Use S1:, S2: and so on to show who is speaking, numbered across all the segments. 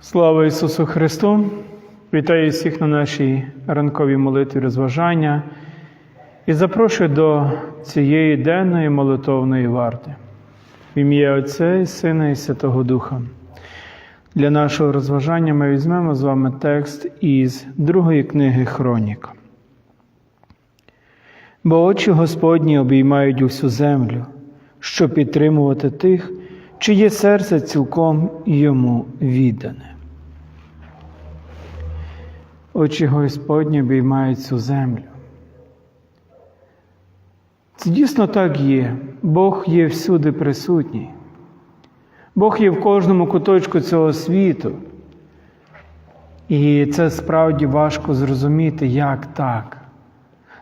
S1: Слава Ісусу Христу! Вітаю всіх на нашій ранковій молитві розважання і запрошую до цієї денної молитовної варти. В ім'я Отця і Сина і Святого Духа. Для нашого розважання ми візьмемо з вами текст із другої книги Хронік. Бо очі Господні обіймають усю землю, щоб підтримувати тих, чиє серце цілком йому віддане. Очі Господні обіймають цю землю. Це дійсно так є. Бог є всюди присутній. Бог є в кожному куточку цього світу. І це справді важко зрозуміти, як так.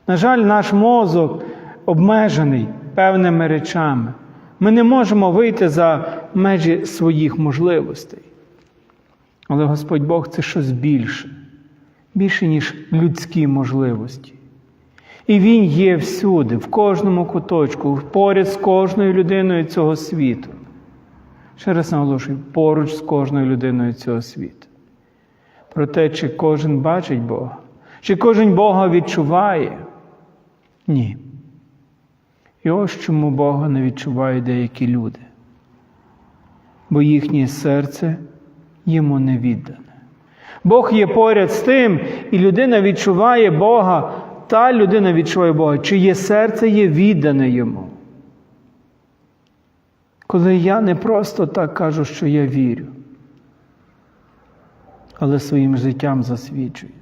S1: На жаль, наш мозок обмежений певними речами. Ми не можемо вийти за межі своїх можливостей. Але Господь Бог це щось більше, більше, ніж людські можливості. І Він є всюди, в кожному куточку, поряд з кожною людиною цього світу. Ще раз наголошую, поруч з кожною людиною цього світу. Про те, чи кожен бачить Бога, чи кожен Бога відчуває? Ні. І ось чому Бога не відчувають деякі люди, бо їхнє серце йому не віддане. Бог є поряд з тим, і людина відчуває Бога, та людина відчуває Бога, чиє серце є віддане йому. Коли я не просто так кажу, що я вірю, але своїм життям засвідчую.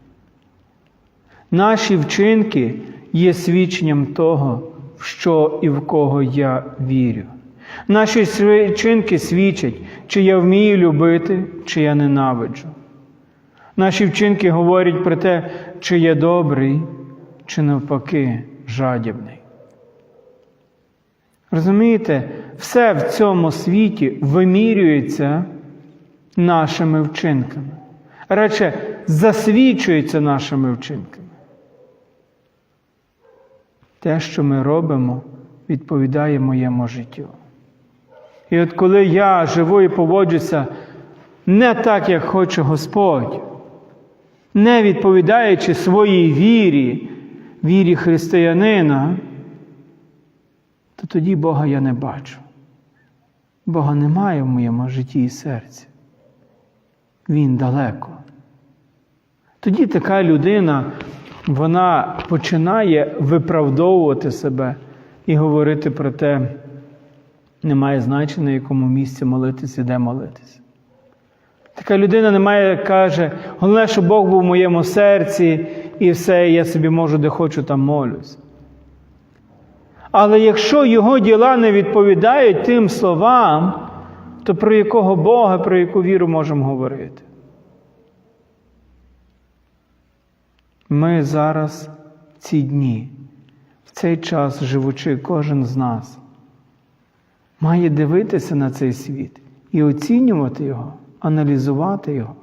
S1: Наші вчинки є свідченням того, в що і в кого я вірю. Наші вчинки свідчать, чи я вмію любити, чи я ненавиджу. Наші вчинки говорять про те, чи я добрий, чи навпаки жадібний. Розумієте, все в цьому світі вимірюється нашими вчинками. Радше засвідчується нашими вчинками. Те, що ми робимо, відповідає моєму життю. І от коли я живу і поводжуся не так, як хоче Господь, не відповідаючи своїй вірі, вірі християнина, то тоді Бога я не бачу. Бога немає в моєму житті і серці. Він далеко. Тоді така людина, вона починає виправдовувати себе і говорити про те, немає значення, на якому місці молитися, де молитися. Така людина не має, каже, головне, щоб Бог був в моєму серці, і все, я собі можу, де хочу, там молюсь. Але якщо його діла не відповідають тим словам, то про якого Бога, про яку віру можемо говорити? Ми зараз ці дні, в цей час живучи, кожен з нас, має дивитися на цей світ і оцінювати його, аналізувати його.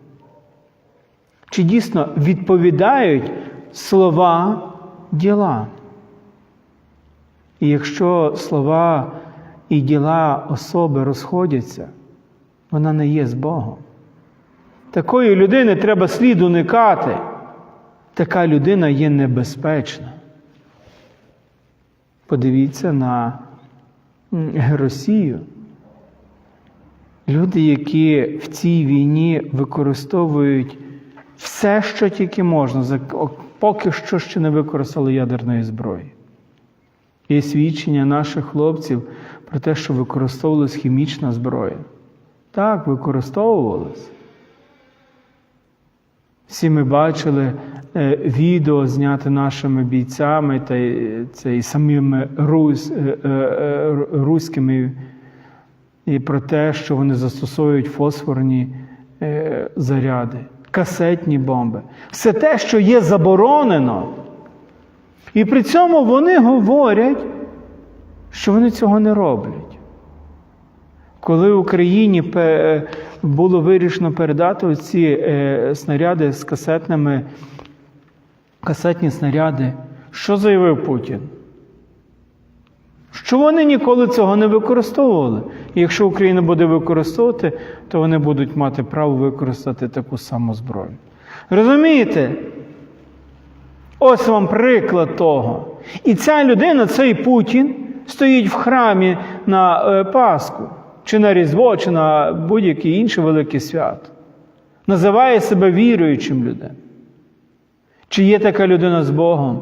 S1: Чи дійсно відповідають слова діла? І якщо слова і діла особи розходяться, вона не є з Богом. Такої людини треба слід уникати. Така людина є небезпечна. Подивіться на Росію. Люди, які в цій війні використовують все, що тільки можна, поки що ще не використали ядерної зброї. Є свідчення наших хлопців про те, що використовувалась хімічна зброя. Так, використовувалась. Всі ми бачили е, відео, зняте нашими бійцями та це, і самими русь, е, е, руськими, і про те, що вони застосовують фосфорні заряди, касетні бомби. Все те, що є заборонено. І при цьому вони говорять, що вони цього не роблять. Коли Україні було вирішено передати ці снаряди з касетними касетні снаряди. Що заявив Путін? Що вони ніколи цього не використовували. І якщо Україна буде використовувати, то вони будуть мати право використати таку саму зброю. Розумієте? Ось вам приклад того. І ця людина, цей Путін, стоїть в храмі на е, Пасху, чи на Різдво, чи на будь-яке інше велике свято. Називає себе віруючим людям. Чи є така людина з Богом?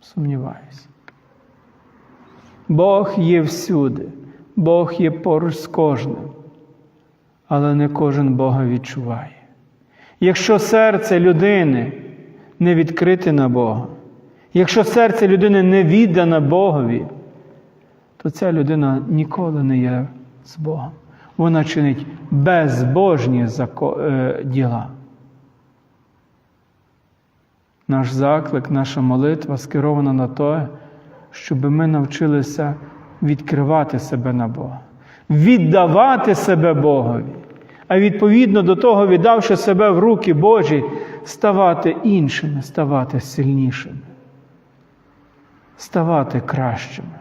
S1: Сумніваюся. Бог є всюди, Бог є поруч з кожним, але не кожен Бога відчуває. Якщо серце людини не відкрите на Бога, якщо серце людини не віддане Богові, то ця людина ніколи не є з Богом. Вона чинить безбожні е, діла. Наш заклик, наша молитва скерована на те, щоб ми навчилися відкривати себе на Бога, віддавати себе Богові, а відповідно до того, віддавши себе в руки Божі, ставати іншими, ставати сильнішими, ставати кращими.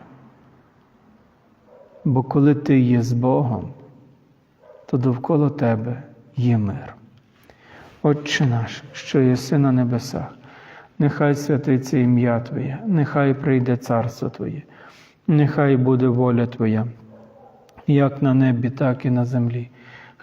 S1: Бо коли ти є з Богом, то довкола тебе є мир. Отче наш, що єси на небесах, нехай святиться ім'я Твоє, нехай прийде царство Твоє, нехай буде воля Твоя, як на небі, так і на землі.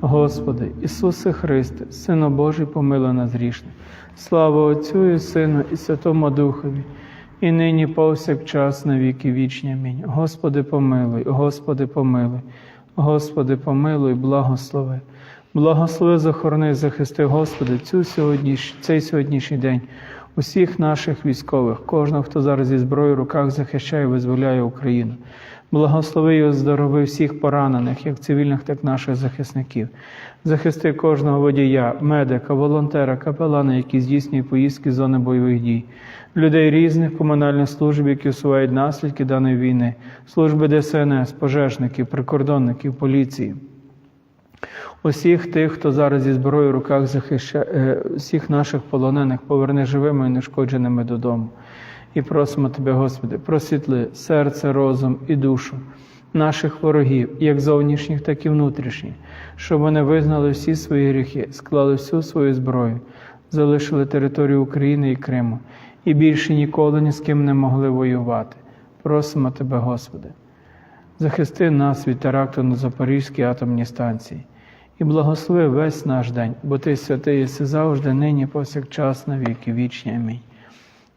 S1: Господи, Ісусе Христе, Сину Божий, помилуй нас грішне. Слава Отцю і Сину, і Святому Духові, і нині повсякчас на віки вічні. Амінь. Господи, помилуй, Господи, помилуй, Господи, помилуй, благослови. Благослови, захорони, захисти, Господи, цю сьогодніш... цей сьогоднішній день усіх наших військових, кожного, хто зараз зі зброєю в руках захищає і визволяє Україну. Благослови і оздорови всіх поранених, як цивільних, так і наших захисників. Захисти кожного водія, медика, волонтера, капелана, які здійснюють поїздки з зони бойових дій, людей різних комунальних служб, які усувають наслідки даної війни, служби ДСНС, пожежників, прикордонників, поліції. Усіх тих, хто зараз зі зброєю в руках захищає, всіх наших полонених, поверни живими і нешкодженими додому. І просимо Тебе, Господи, просвітли серце, розум і душу наших ворогів, як зовнішніх, так і внутрішніх, щоб вони визнали всі свої гріхи, склали всю свою зброю, залишили територію України і Криму і більше ніколи ні з ким не могли воювати. Просимо Тебе, Господи, захисти нас від теракту на Запорізькій атомній станції і благослови весь наш день, бо Ти святий єси завжди, нині, повсякчас, на віки вічні. Амінь.